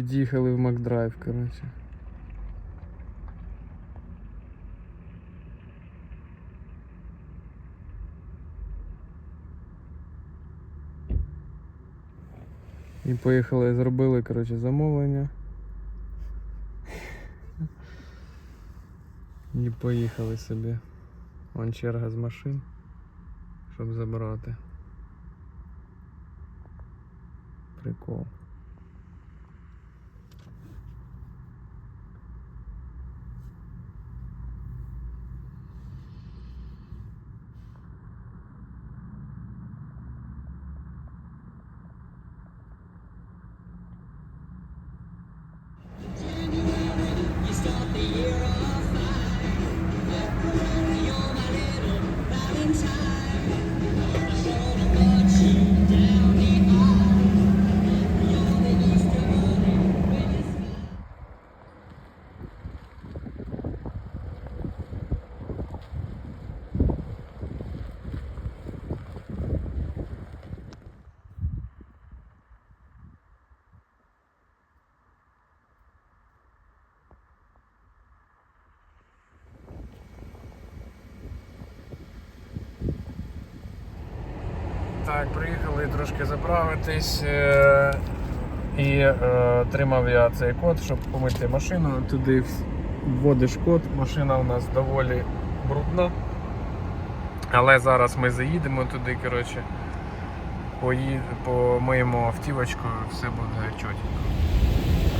Під'їхали в Макдрайв, коротше. І поїхали, зробили, коротше, замовлення. І поїхали собі. Вон черга з машин, щоб забрати. Прикол. Трошки заправитись. е, І е, отримав я цей код, щоб помити машину. Туди вводиш код, машина у нас доволі брудна. Але зараз ми заїдемо туди, коротше, пої... помиємо автівочку, все буде чотенько.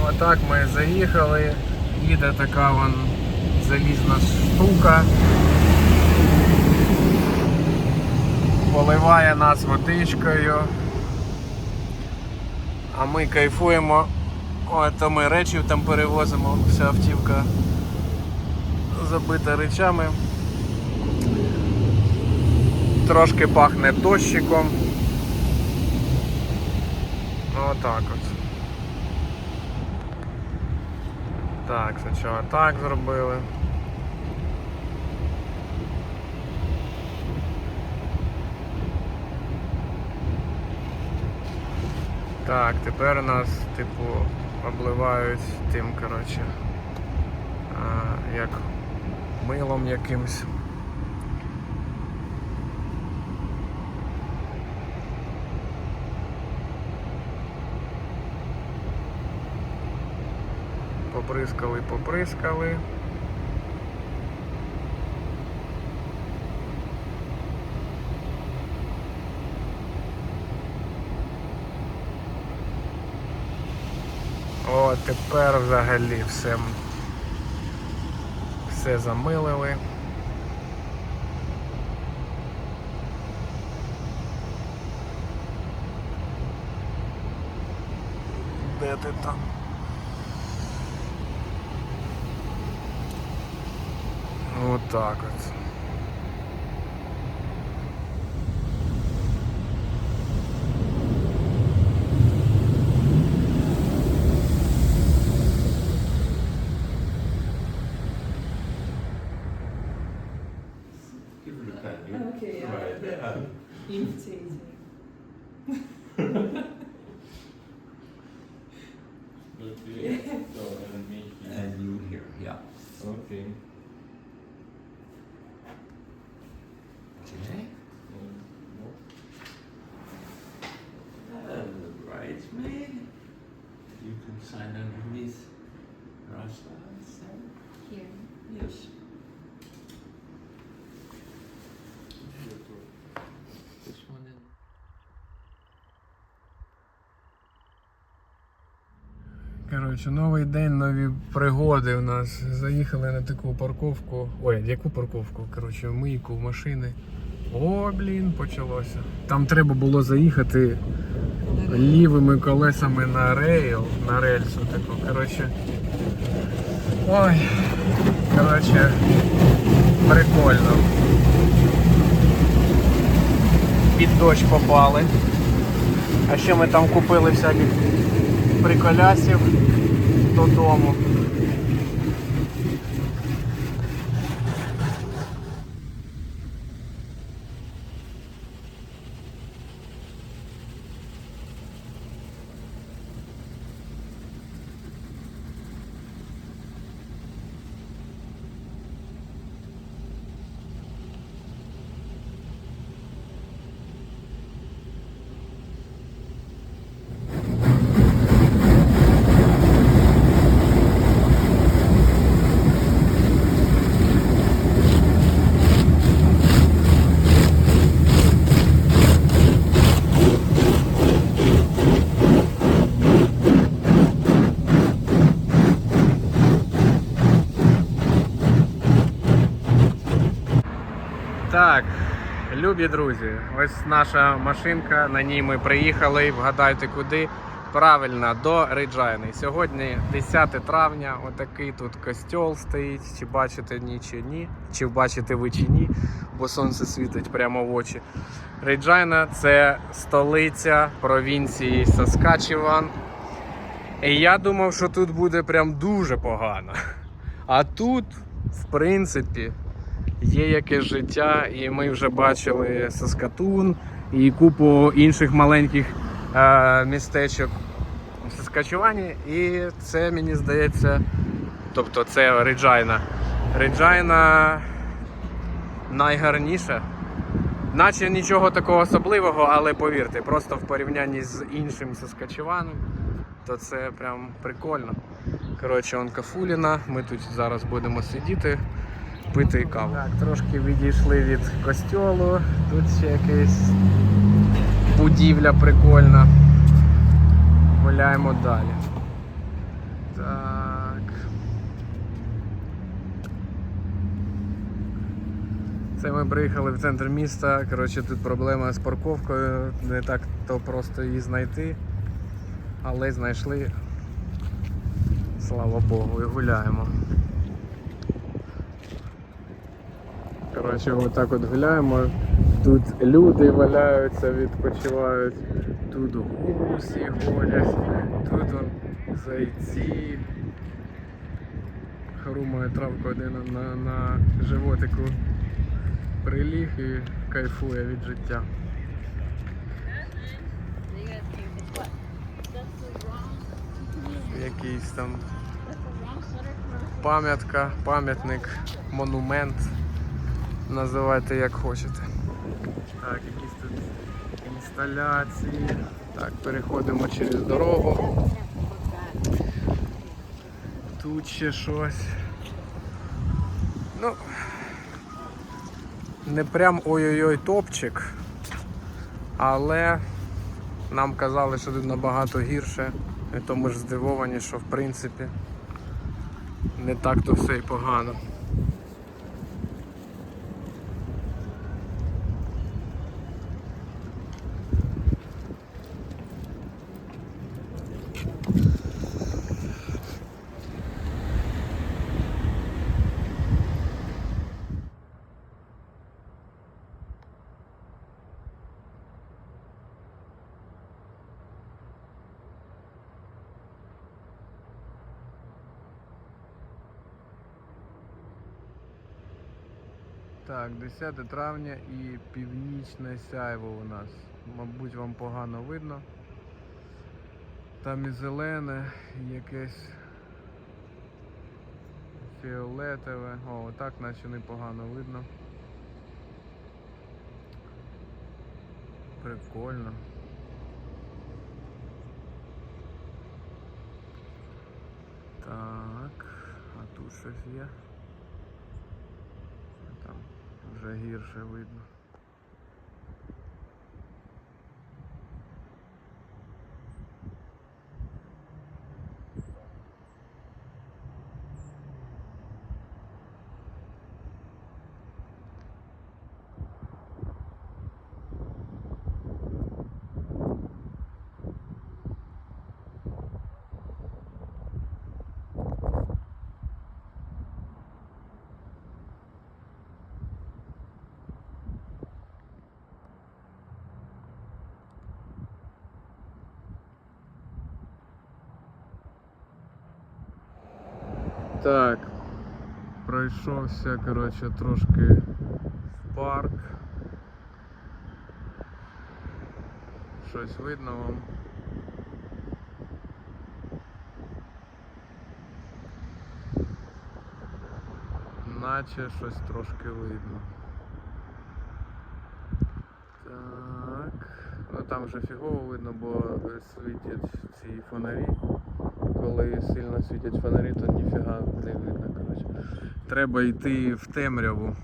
Отак ми заїхали, їде така вон залізна штука. Поливає нас водичкою. А ми кайфуємо. О, то ми речі там перевозимо, вся автівка забита речами. Трошки пахне дощиком. Ну, Отак от. Так, спочатку так зробили. Так, тепер нас, типу, обливають тим, коротше, а, як милом якимсь. Поприскали, поприскали. О, тепер взагалі все, все замилили. Де ти там? Отак от. Oh, okay, yeah. Right, yeah. Imitating. Коротше, новий день, нові пригоди у нас. Заїхали на таку парковку. Ой, яку парковку? Коротше, мийку машини. О, блін, почалося. Там треба було заїхати лівими колесами на рейл, на рельсу таку. Коротше. Ой. Коротше, прикольно. Під дощ попали. А ще ми там купили всяких приколясів додому. Так, любі друзі, ось наша машинка, на ній ми приїхали. Вгадайте куди. Правильно, до Реджайни. Сьогодні 10 травня, отакий тут костьол стоїть. Чи бачите ні чи ні, чи бачите ви чи ні, бо сонце світить прямо в очі. Реджайна це столиця провінції Саскачеван. І я думав, що тут буде прям дуже погано. А тут, в принципі, є якесь життя, і ми вже бачили Саскатун і купу інших маленьких е, містечок у Саскачувані. І це мені здається, тобто це Реджайна. Реджайна найгарніша. Наче нічого такого особливого, але повірте, просто в порівнянні з іншим Саскачеваном, то це прям прикольно. Коротше, он Кафуліна. Ми тут зараз будемо сидіти, пити каву. Так, трошки відійшли від костьолу. Тут ще якась будівля прикольна. Гуляємо далі. Так. Це ми приїхали в центр міста. Коротше, тут проблема з парковкою. Не так то просто її знайти. Але знайшли. Слава Богу, і гуляємо. Коротше, отак от гуляємо. Тут люди валяються, відпочивають, тут гусі ходять, тут он зайці. Хрумає травка один на, на животику приліг і кайфує від життя. Якийсь там пам'ятка, пам'ятник, монумент. Називайте як хочете. Так, якісь тут інсталяції. Так, переходимо через дорогу. Тут ще щось. Ну, не прям ой-ой-ой топчик, але нам казали, що тут набагато гірше. І то ми ж здивовані, що в принципі не так то все і погано. Так, 10 травня і північне сяйво у нас. Мабуть, вам погано видно. Там і зелене, і якесь фіолетове. О, отак наче непогано видно. Прикольно. Так, а тут щось є. Вже гірше видно. Так, пройшовся, коротше, трошки в парк. Щось видно вам. Наче щось трошки видно. Так. Ну там вже фігово видно, бо світять ці фонарі. Коли сильно світять фонарі, то ніфіга не видно. Коротше. Треба йти в темряву.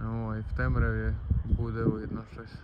Ой, в темряві буде видно щось.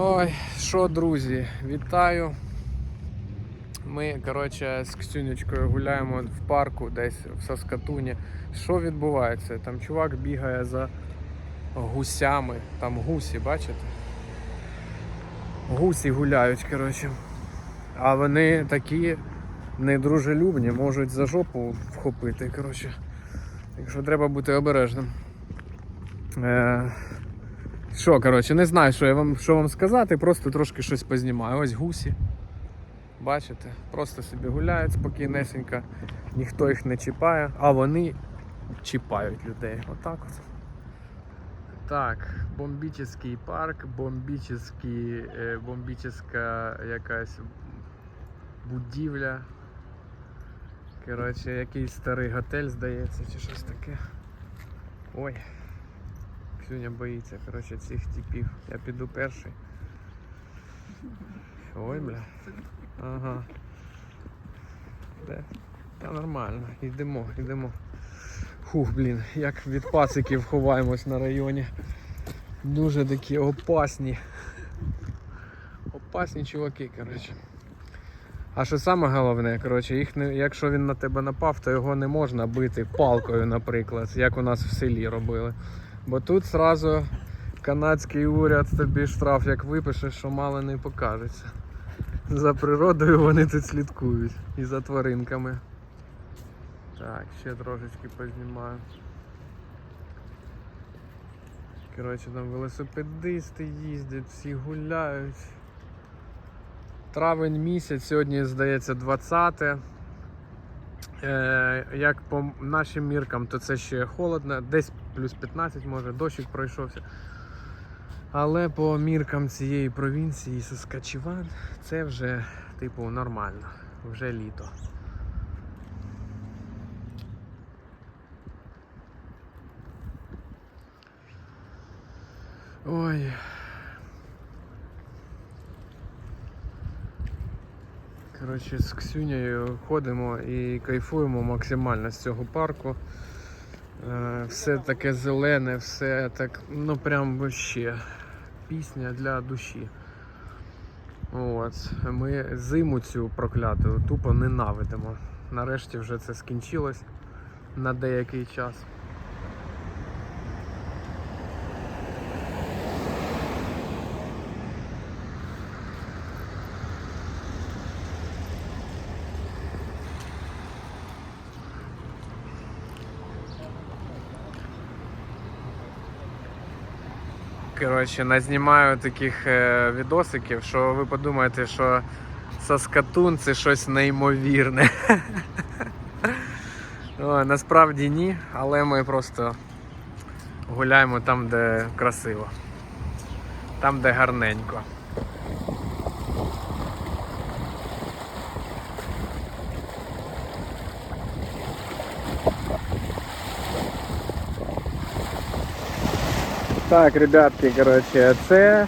Ой, що, друзі, вітаю. Ми, коротше, з Ксюнечкою гуляємо в парку десь в Саскатуні. Що відбувається? Там чувак бігає за гусями. Там гусі, бачите? Гусі гуляють, коротше. А вони такі недружелюбні, можуть за жопу вхопити, коротше. Так що треба бути обережним. Е, що, коротше, не знаю, що я вам що вам сказати, просто трошки щось познімаю. Ось гусі. Бачите, просто собі гуляють спокійнесенько, ніхто їх не чіпає, а вони чіпають людей. Отак от. Так, бомбічний парк, бомбічний, е, бомбічна якась будівля. Коротше, якийсь старий готель, здається, чи щось таке. Ой. Ксюня боїться, коротше, цих типів. Я піду перший. Ой, бля. Ага. Де? Та нормально, йдемо, йдемо. Фух, блін, як від пациків ховаємось на районі. Дуже такі опасні. Опасні чуваки, коротше. А що саме головне, коротше, їх не, якщо він на тебе напав, то його не можна бити палкою, наприклад, як у нас в селі робили. Бо тут зразу канадський уряд тобі штраф як випише, що мало не покажеться. За природою вони тут слідкують і за тваринками. Так, ще трошечки познімаю. Коротше, там велосипедисти їздять, всі гуляють. Травень місяць, сьогодні, здається, 20. Е, як по нашим міркам, то це ще холодно, десь плюс 15 може, дощик пройшовся. Але по міркам цієї провінції Саскачеван це вже типу нормально, вже літо. Ой. Коротше, з Ксюнею ходимо і кайфуємо максимально з цього парку. Е, Все таке зелене, все так, ну прям вообще пісня для душі. От. Ми зиму цю прокляту тупо ненавидимо. Нарешті вже це скінчилось на деякий час. Коротше, назнімаю таких е, відосиків, що ви подумаєте, що Саскатун це щось неймовірне. Насправді ні, але ми просто гуляємо там, де красиво. Там, де гарненько. Так, ребятки, коротше, це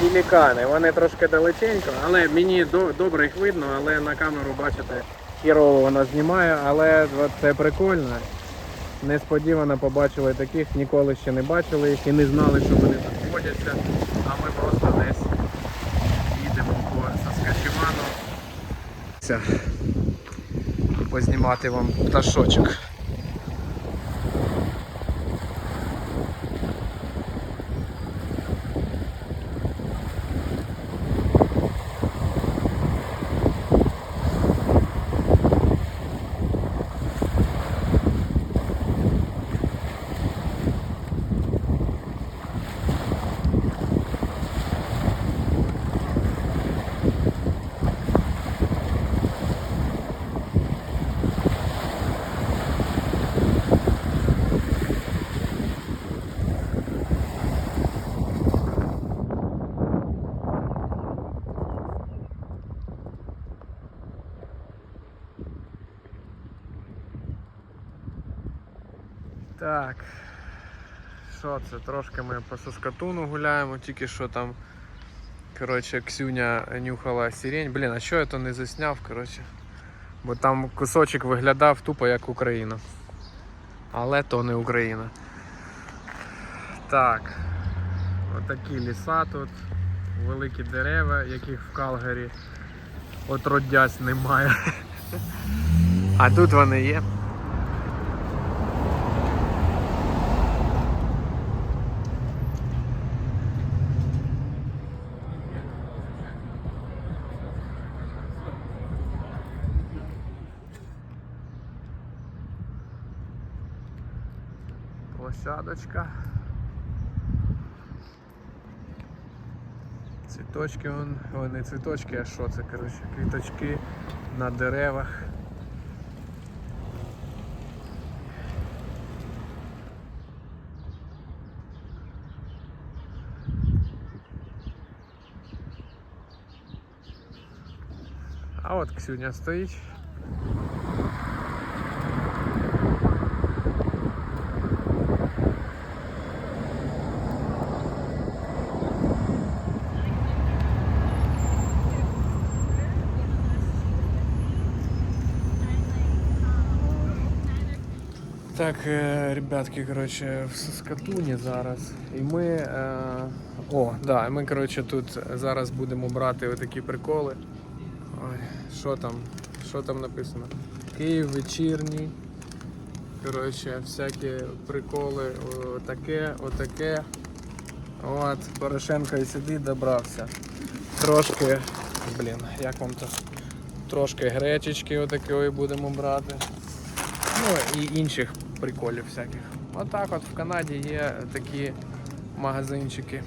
пелікани. Вони трошки далеченько, але мені добре їх видно, але на камеру, бачите, хірово вона знімає, але це прикольно. Несподівано побачили таких, ніколи ще не бачили їх і не знали, що вони тут водяться. А ми просто десь їдемо по Саскачевану. Познімати вам пташочок. Так. Що це? Трошки ми по Саскатуну гуляємо, тільки що там. Коротше, Ксюня нюхала сирень. Блін, а що я то не засняв, коротше. Бо там кусочок виглядав тупо як Україна. Але то не Україна. Так. Отакі ліса тут. великі дерева, яких в Калгарі отродясь немає. А тут вони є. Площадочка. Цвіточки вон, о, не цвіточки, а що це, коротше, квіточки на деревах. А от Ксюня стоїть. Так, е, ребятки, коротше, в Саскатуні зараз. І ми. Е, о, да, ми, коротше, тут зараз будемо брати отакі приколи. Ой, що там? Що там написано? Київ вечірній. Коротше, всякі приколи, о, таке, отаке. От, Порошенко і сюди добрався. Трошки, блін, як вам то? Трошки гречечки отакої будемо брати. Ну і інших приколів всяких. Отак от в Канаді є такі магазинчики.